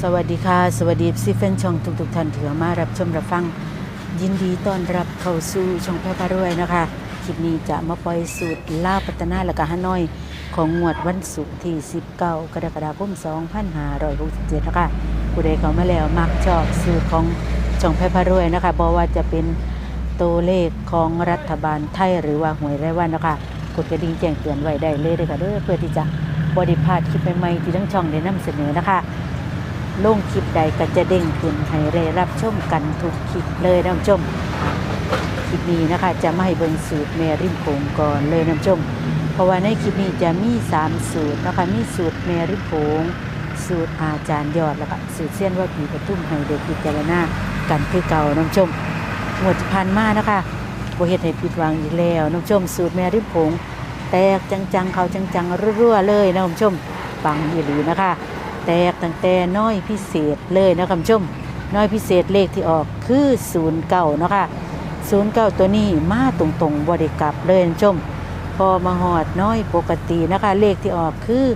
สวัสดีค่ะ สวัสดีซิเฟนช่องทุกๆท่านที่เข้ามารับชมรับฟัง ยินดีต้อนรับเข้าสู่ช่องแพร่พารวยนะคะคลิปนี้จะมาปล่อยสูตรล่าวพัฒนาและก็ฮานอย ของงวดวันศุกร์ที่ 19 กรกฎาคม 2567 นะคะผู้ใดเข้ามาแล้วมักชอบสูตรของช่องแพร่พารวยนะคะบอกว่าจะเป็นตัวเลขของรัฐบาลไทยหรือว่าหวยรายวันนะคะกดกระดิ่งแจ้งเตือนไว้ได้เลยเลยค่ะเด้อเพื่อที่จะบริพาดคลิปใหม่ๆที่ทั้งช่องได้นำเสนอนะคะ ลงคลิปใดก็จะเด้งขึ้นให้ได้รับชมกันทุกคลิปเลยนะท่านผู้ชมคลิปนี้นะคะ จะไม่ให้เบิ่งสูตรแม่ริมโขงก่อนเลยนะท่านผู้ชม เพราะว่าในคลิปนี้จะมี 3 สูตรนะคะมีสูตรแม่ริมโขงสูตรอาจารย์ยอดแล้วก็สูตรเส้นว่าปีกระตุ้มให้เด็กพิจารณากันคือเก่านะท่านผู้ชมหมวดที่ผ่านมากนะคะบ่เฮ็ดให้ผิดหวังอีกแล้วนะท่านผู้ชม สูตรแม่ริมโขงแตกจังๆเขาจังๆรั่วๆเลยนะท่านผู้ชมปังอีหลีนะคะ แตกตั้งแต่น้อยพิเศษเลยนะคุณผู้ชมน้อยพิเศษเลขที่ออกคือศูนย์เก้านะคะศูนย์เก้าตัวนี้มาตรงๆบริกลับเลยนะคุณผู้ชม พอมาหอดน้อยปกตินะคะ เลขที่ออกคือ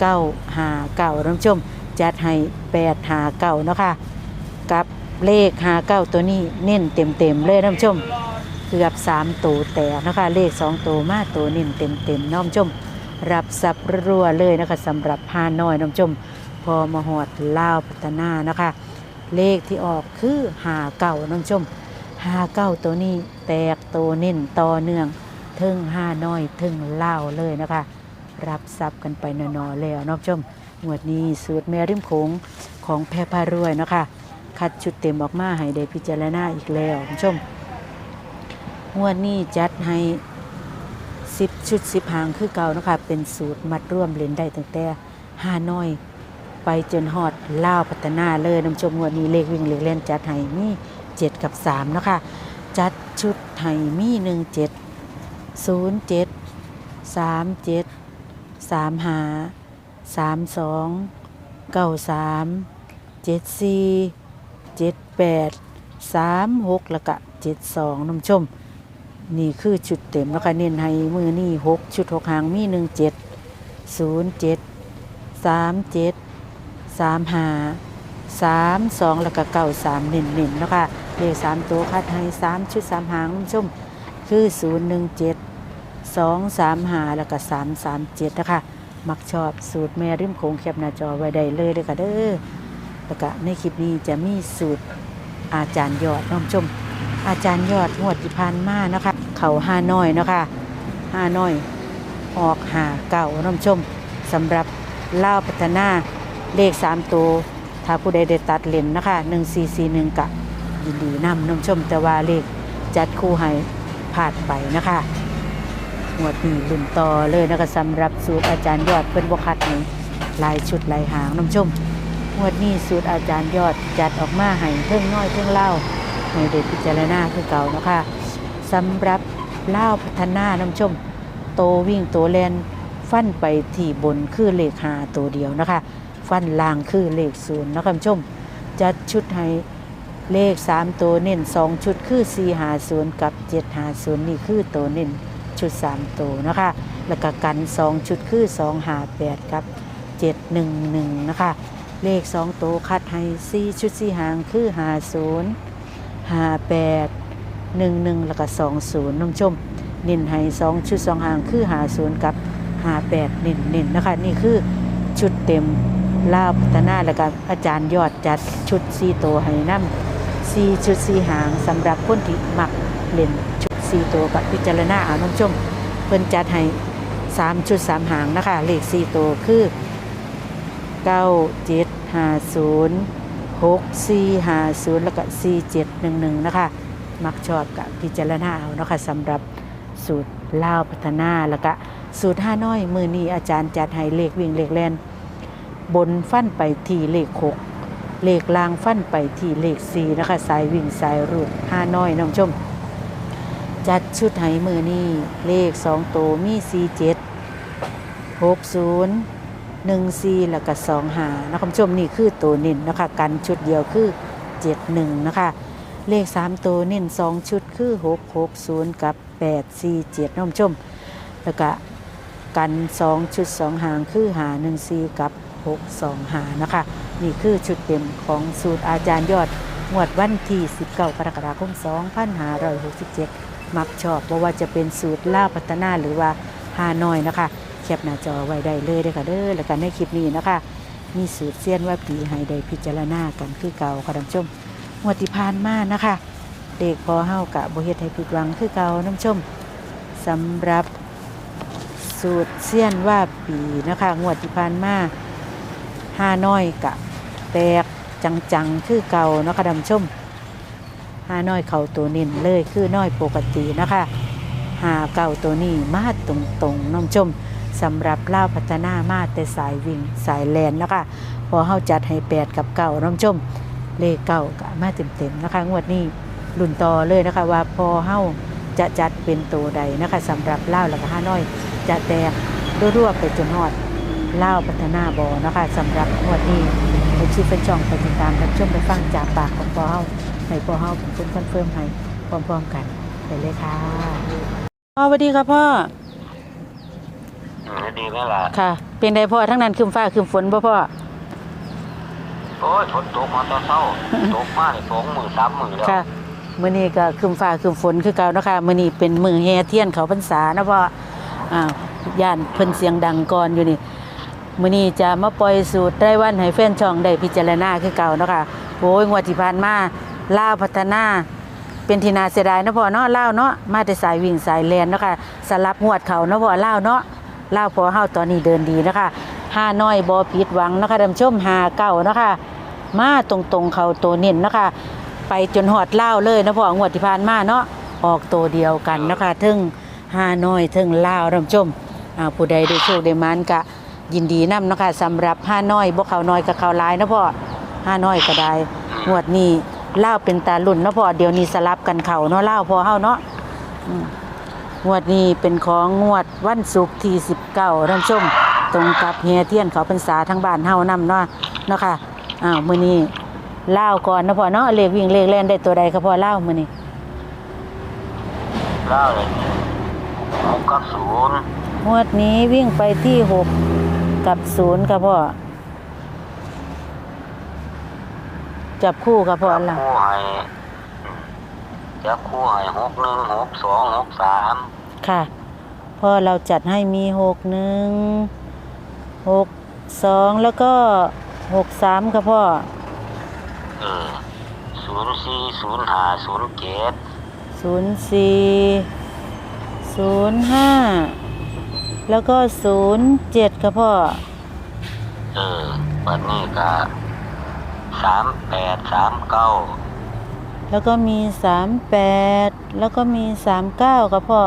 เก้าหาเก้าท่านผู้ชม จัดให้แปดหาเก้านะคะกับเลขหาเก้าตัวนี้เน้นเต็มๆเลยท่านผู้ชมเกือบสามตัวแตกนะคะเลขสองตัวมาตัวเน้นเต็มๆน้องชมรับสับรัวๆเลยนะคะสำหรับฮานอยน้องชม พอมาหอดลาวพัฒนานะคะ เลขที่ออกคือหาเก่าน้องชมหาเก้าตัวนี้แตกตัวเน้นต่อเนื่องถึงห้าน้อยถึงเล่าเลยนะคะ รับทรัพย์กันไปนอนๆแล้วน้องชมงวดนี้สูตรแม่ริมโขงของแพรพารวยนะคะ คัดชุดเต็มออกมาให้ได้พิจารณาอีกแล้วน้องชมงวดนี้จัดให้สิบชุดสิบหางคือเก่านะคะ เป็นสูตรมัดร่วมเล่นได้ตั้งแต่ห้าน้อย ไปจนฮอดล่าวพัฒนาเลยน้ำชมวดนี้เลขวิ่งเลขเล่นจัดให้มีเจ็ดกับสามนะคะจัดชุดให้มีหนึ่งเจ็ดศูนย์เจ็ดสามเจ็ดสามหาสามสองเก้าสามเจ็ดสี่เจ็ดแปดสามหกล้วก็เจ็ดสองน้ำชม นี่คือชุดเต็มแล้วค่ะเน้นให้มือนี่หกชุดหกหางมีหนึ่งเจ็ดศูนย์เจ็ดสามเจ็ด สามหาสามสองแล้วก็เก้าสามเน้นเน้นๆแล้วค่ะเลขสามตัวคัดให้สามชุดสามหางคุณผู้ชมคือศูนย์หนึ่งเจ็ดสองสามหาแล้วก็สามสามเจ็ดนะคะมักชอบสูตรแม่ริมโขงแคบหน้าจอไว้ได้เลยเลยค่ะเด้อแล้วก็ในคลิปนี้จะมีสูตรอาจารย์ยอดน้องผู้ชม อาจารย์ยอดงวดที่ผ่านมานะคะเขาห้าน้อยนะคะห้าน้อยออกหาเก่าน้ำชมสำหรับเล่าพัฒนา เลขสามตัว ถ้าผู้ใดได้ตัดเลนนะคะหนึ่งซีซีหนึ่งกะยินดีนำน้ำชมแต่ว่าเลขจัดคู่ให้พลาดไปนะคะงวดนี้ลุ่นต่อเลยนะคะสำหรับสูตรอาจารย์ยอดเป็นบคัดในลายชุดลายหางน้ำชมงวดนี้สูตรอาจารย์ยอดจัดออกมาให้เพิ่งน้อยเพิ่งเล่าให้ได้พิจารณาคือเก่านะคะสำหรับเล่าพัฒนาน้ำชม โตวิ่งโตแลนฟันไปที่บนคือเลขหาตัวเดียวนะคะ ฟันล่างคือเลขศูนย์นะคุณผู้ชม จัดชุดให้เลขสามตัวเน้นสองชุดคือสี่หาศูนย์กับเจ็ดหาศูนย์นี่คือตัวเน้นชุดสามตัวนะคะ แล้วก็กันสองชุดคือสองหาแปดกับเจ็ดหนึ่งหนึ่งนะคะ เลขสองตัวคัดให้สี่ชุดสี่หางคือหาศูนย์หาแปดหนึ่งหนึ่งแล้วก็สองศูนย์น้องชม เน้นให้สองชุดสองหางคือหาศูนย์กับหาแปดเน้นเน้นนะคะ นี่คือชุดเต็ม ลาวพัฒนาแล้วก็อาจารย์ยอดจัดชุดซีโตวให้น้ำซีชุดซีหางสำหรับคนที่มักเล่นชุดซีโตวกับพิจารณาเอาน้องชมเพิ่นจัดให้สามชุดสามหางนะคะเลขซีโตวคือเก้าเจ็ดห้าศูนย์หกสี่ห้าศูนย์แล้วก็สี่เจ็ดหนึ่งหนึ่งนะคะมักชอบกับพิจารณาเอาเนาะคะสำหรับสูตรลาวพัฒนาแล้วก็สูตรห้าน้อยมือนี้อาจารย์จัดให้เลขวิ่งเลขแลน บนฟันไปทีเลขหกเลขลางฟันไปทีเลขสี่นะคะ สายวิ่งสายรูดห้าน้อยน้องชม จัดชุดให้มือนี้เลขสองโตมีสี่เจ็ดหกศูนย์หนึ่งซีแล้วก็สองหานะคุณผู้ชมนี่คือตัวน้นนะคะ กันชุดเดียวคือเจ็ดหนึ่งนะคะ เลขสามตัวน้นสองชุดคือหกหกศูนย์กับแปดสี่เจ็ดนะคุณผู้ชม แล้วก็กันสองชุดสองหางคือหาหนึ่งซีกับ หกสองหานะคะ นี่คือชุดเต็มของสูตรอาจารย์ยอดงวดวันที่19กรกฎาคม2567 มักชอบเพราะว่าจะเป็นสูตรล่าพัฒนาหรือว่าฮานอยนะคะแคปหน้าจอไว้ได้เลยเด้อค่ะเด้อแล้วกันในคลิปนี้นะคะ มีสูตรเสี้ยนว่าปีให้ได้พิจารณากันคือเก่าค่ะท่านผู้ชมงวดที่ผ่านมานะคะเด็กพอเฮากะบ่เฮ็ดให้ผิดหวังคือเก่าน้ำชมสำหรับสูตรเสี้ยนว่าปีนะคะ งวดที่ผ่านมา ห้าน้อยกะแตกจังๆคือเก่านะคะท่านผู้ชมห้าน้อยเข่าตัวนิ่นเลยคือน้อยปกตินะคะหาเก่าตัวนี้มาตรงๆน้ำชมสำหรับเล่าพัฒนามาแต่สายวิ่งสายแลนนะคะพอเฮาจัดให้แปดกับเก่าน้ำชมเลขเก่ากะมาเต็มๆนะคะ งวดนี้รุ่นต่อเลยนะคะว่าพอเฮาจะจัดเป็นตัวใดนะคะสำหรับเล่าแล้วก็ห้าน้อย จะแตกรั่วๆไปจนฮอด เล่าวพัฒนาบอนะคะสำหรับงวดนี้ไปชิปเป็นช่องไปติดตามรับชมไปฟังจากปากของพอเฮาให้พอเฮาเป็นคนคอนเฟิร์มให้พร้อมๆกันไปเลยค่ะพ่อสวัสดีค่ะพ่ออืมดีไหมล่ะค่ะ เป็นไดพ่อทั้งนั้นคืมฟ้าคืมฝนบ่พ่อโอ้ยฝนตกมาตอนเช้าตกมาเลยสองมือสามมือแล้วค่ะมื้อนี้ก็คืมฟ้าคืมฝนคือเก่าเนาะคะมื้อนี้เป็นมื้อแห่เทียนเขาพรรษานะพ่ออ้าวย่านเพิ่นเสียงดังก่อนอยู่นี่ มื้อนี้จะมาปล่อยสูตรได้วันให้แฟนช่องได้พิจารณาคือเก่าเนาะค่ะโอ้ยงวดที่ผ่านมาลาพัฒนา เป็นทีนาเสียดายนะพ่อเนาะลาเนาะมาแต่สายวิ่งสายแลนเนาะค่ะสลับงวดเขาเนาะพ่อลาเนาะลาพอเฮาตอนนี้เดินดีนะคะห้าน้อยบ่ผิดหวังนะคะท่านผู้ชมหาเก้าเนาะค่ะมาตรงๆเขาตัวเน้นนะคะไปจนหอดเล่าเลยนะพ่องวดที่ผ่านมาเนาะออกตัวเดียวกันนะคะถึงห้าน้อยถึงเล่าวท่าชมอ่าผู้ใดได้โชคได้มันกะ ยินดีนํเนาะคะสำหรับห้าน้อยบ่เขาน้อยกับเขาหลายเนาะพ่อห้าน้อยก็ได้งวดนี้เล่าวเป็นตาลุ่นเนาะพ่อเดี๋ยวนี้สลับกันเขาเนาะเล่าวพอเฮาเนาะอืมงวดนี้เป็นของงวดวันศุกร์ที่19ท่านผู้ชม ตรงกับเฮียเทียนเขาพรรษาทั้งบ้านเฮานํเนาะเนาะค่ะอ้าวมื้อนี้เล่าวก่อนนะพ่อเนาะเลขวิ่งเลขเล่นได้ตัวใดครับพ่อเล่าวมือนี่เล่าเลยหกกับศูนย์งวดนี้วิ่งไปที่ห กกับศูนย์ครับพ่อ จับคู่ครับพ่อจับล่ะคู่ให้อืมจับคู่ให้หกหนึ่งหกสองหกสามค่ะ พ่อเราจัดให้มีหกหนึ่งหกสองแล้วก็หกสามครับพ่อเออศูนย์สี่ศูนย์ห้าศูนย์เจ็ดศูนย์สี่ศูนย์ห้า แล้วก็ศูนย์เจ็ดครับพ่อ เออวันนี้ก็สามแปดสามเก้าแล้วก็มีสามแปดแล้วก็มีสามเก้าครับพ่อ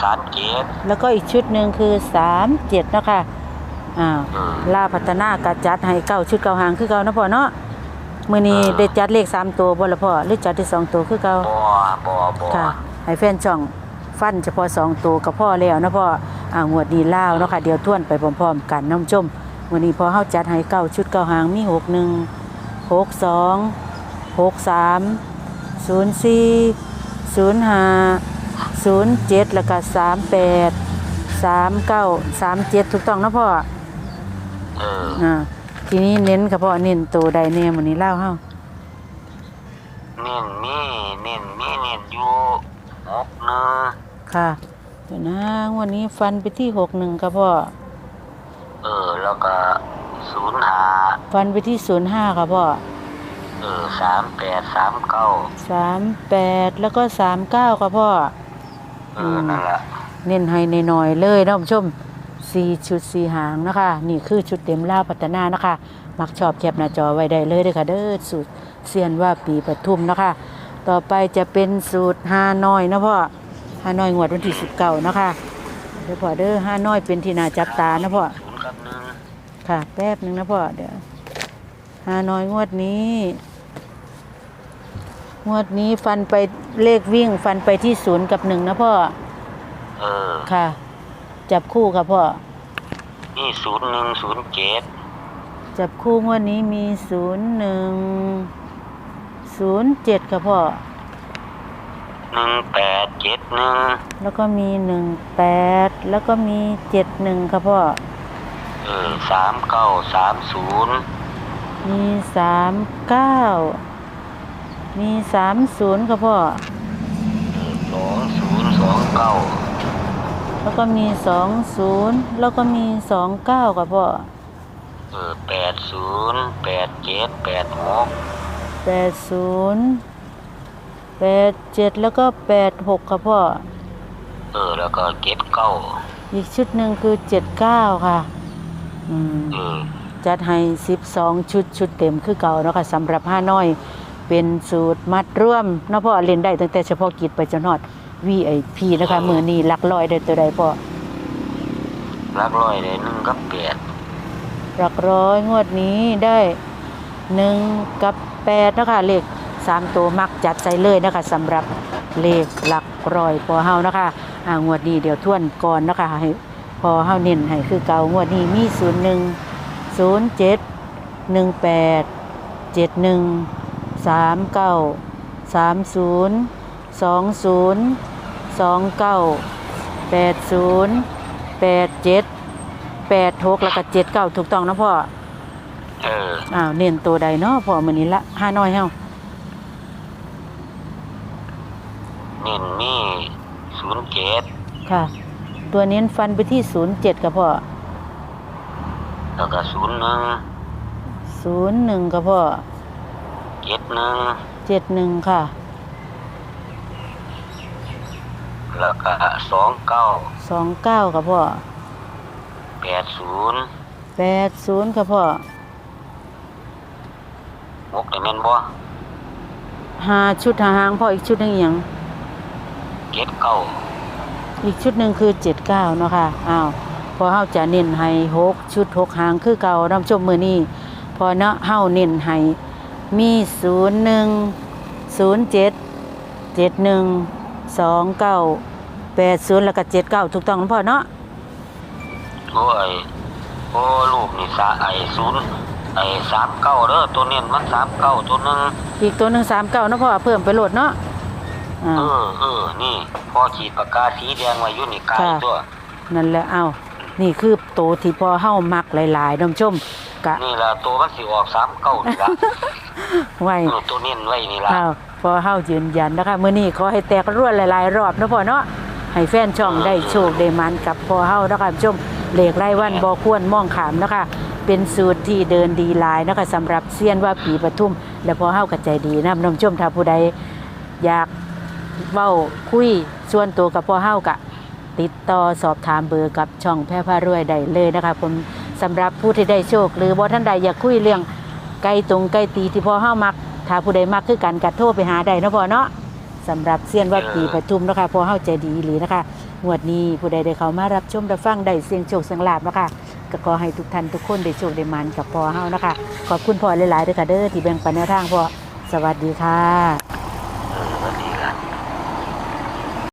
สามเจ็ดแล้วก็อีกชุดหนึ่งคือสามเจ็ดเนาะค่ะอ่าเออลาพัฒนากระจัดให้เก้าชุดเก้าหางคือเก่านะพ่อเนาะมือนี้ได้จัดเลขสามตัวบ่ละพ่อหรือจัดที่สองตัวคือเก่าบ่บ่บ่ค่ะให้แฟนช่อง ฟันเฉพาะสองตัวกับพ่อแล้วนะพ่ออ่างวดนี้ล่าวเนาะค่ะเดี๋ยวทวนไปพร้อมๆกันน้องชมวันนี้พอเฮาจัดให้เก้าชุดเก้าหางมีหกหนึ่งหกสองหกสามศูนย์สี่ศูนย์ห้าศูนย์เจ็ดแล้วก็สามแปดสามเก้าสามเจ็ดถูกต้องนะพ่อเอออ่าทีนี้เน้นค่ะพ่อเน้นตัวใดแน่วันนี้เล่าเฮาเน้นมีเน้นมีเน้นอยู่หกหนึ่ง ค่ะเดี๋ยวนะวันนี้ฟันไปที่หกหนึ่งค่ะพ่อ เออ แล้วก็ศูนย์ห้าฟันไปที่ศูนย์ห้าค่ะพ่อเออสามแปดสามเก้าสามแปดแล้วก็สามเก้าค่ะพ่อ เออนั่นแหละเน้นให้หน่อยๆเลยนะคุณผู้ชมสี่ชุดสี่หางนะคะ นี่คือชุดเต็มล่าพัฒนานะคะ มักชอบแคปหน้าจอไว้ได้เลยเด้อค่ะเด้อสูตรเซียนว่าปีปทุมนะคะ ต่อไปจะเป็นสูตรฮานอยนะพ่อ ฮานอยงวดวันที่สิบเก้านะคะเดี๋ยวพ่อเด้อฮานอยเป็นที่น่าจับตานะพ่อศูนย์กับหนึ่งค่ะ แป๊บหนึ่งนะพ่อเดี๋ยวฮานอยงวดนี้ งวดนี้ฟันไปเลขวิ่ง ฟันไปที่ศูนย์กับหนึ่งนะพ่อเออค่ะ จับคู่ค่ะพ่อนี่ศูนย์หนึ่งศูนย์เจ็ดจับคู่งวดนี้มีศูนย์หนึ่งศูนย์เจ็ดค่ะพ่อ หนึ่งแปดเจ็ดหนึ่งแล้วก็มีหนึ่งแปดแล้วก็มีเจ็ดหนึ่งค่ะพ่อ เออสามเก้าสามศูนย์มีสามเก้ามีสามศูนย์ครับพ่อสองศูนย์สองเก้าแล้วก็มีสองศูนย์แล้วก็มีสองเก้าครับพ่อ เออแปดศูนย์แปดเจ็ดแปดหกแปดศูนย์ แปดเจ็ดแล้วก็แปดหกครับพ่อ เออ แล้วก็เก็ดเก้าอีกชุดหนึ่งคือเจ็ดเก้าค่ะ อืมเออจัดให้12ชุดชุดเต็มคือเก่าเนาะค่ะสำหรับห้าน้อย เป็นสูตรมัดร่วมเนาะพ่อเล่นได้ตั้งแต่เฉพาะกิจไปจนฮอด VIP นะคะมือนี้หลักร้อยได้ตัวใดพ่อ รักร้อยเลยหนึ่งกับแปดหลักร้อยงวดนี้ได้1กับ8นะคะเลข 3ตัวมักจัดใส่เลยนะคะสำหรับเลขหลักร้อยพอเฮานะคะอ่างวดนี้เดี๋ยวทวนก่อนนะคะให้พอเฮาเน้นให้คือเก่างวดนี้มี01 07 18 71สามเก้าสามศูนย์สองศูนย์สองเก้าแปดศูนย์แปดเจ็ดแปดหกแล้วก็เจ็ดเก้าถูกต้องนะพ่อ เออ อ้าวเน้นตัวใดเนาะพ่อมือนี้ละห้าน้อยเฮา เน้นมีศูนย์เจ็ดค่ะ ตัวเน้นฟันไปที่ศูนย์เจ็ดกับพ่อแล้วก็ศูนย์หนึ่งศูนย์หนึ่งกับพ่อเจ็ดหนึ่งเจ็ดหนึ่งค่ะ แล้วก็สองเก้าสองเก้ากับพ่อแปดศูนย์แปดศูนย์กับพ่อหกได้แม่นบ่ห้าชุดหาหางพ่ออีกชุดหนึงอหย่าง เจ็ดเก้าอีกชุดหนึ่งคือเจ็ดเก้าเนาะค่ะอ้าวพอเฮาจะเน้นให้หกชุดหกหางคือเก่าน้ำชมมือนี้พอเนาะเฮาเน้นให้มีศูนย์หนึ่งศูนย์เจ็ดเจ็ดหนึ่งสองเก้าแปดศูนย์แล้วก็เจ็ดเก้าถูกต้องนะพ่อเนาะโอ้ยโอ้ลูกนี่สาไอ้ศูนย์ไอ้สามเก้าเด้อตัวเน้นมันสามเก้าตัวหนึ่งอีกตัวหนึ่งสามเก้านาะพ่อเพิ่มไปโหลดเนาะ อ่า เออเออนี่พอฉีดปากกาสีแดงไว้อยู่นี่กายค่ะ ตัว นั่นแหละเอานี่คือโตวที่พอเฮามักหลายๆน้ำชมกะนี่ล่ะตัวมันสิออกสามเก้านี่ล่ะ ไว้ เออตัวเน้นไว้นี่ล่ะ อ้าวพอเฮายืนยันนะคะมื้อนี้ขอให้แตกรวดหลายๆ รอบเนาะพ่อเนาะให้แฟนช่องได้โชคได้มันกับพอเฮานะคะผู้ชมเลขรายวันบ่ควรมองขามนะคะ เป็นสูตรที่เดินดีหลายนะคะสำหรับเซียนว่าปีปทุม และพอเฮาก็ใจดีนำน้ำชมถ้าผู้ใดอยาก เว้าคุยส่วนตัวกับพ่อเฮากะ ติดต่อสอบถามเบอร์กับช่องแพร่พารวยได้เลยนะคะผมสำหรับผู้ที่ได้โชค หรือบ่ท่านใดอยากคุยเรื่องไก่ตรงไก่ตีที่พ่อเฮามัก ถ้าผู้ใดมักคือกันกัดโทรไปหาได้เนาะพ่อเนาะสำหรับเซียนวัดปีปทุมนะคะพ่อเฮาใจดีหรือนะคะงวดนี้ผู้ใดได้เข้ามารับชมรับฟังได้เสียงโชคเสียงลาบนะคะก็ขอให้ทุกท่านทุกคนได้โชคได้มันกับพ่อเฮานะคะ ขอบคุณพ่อหลายๆเด้อค่ะเด้อที่แบ่งปันแนวทางพ่อสวัสดีค่ะ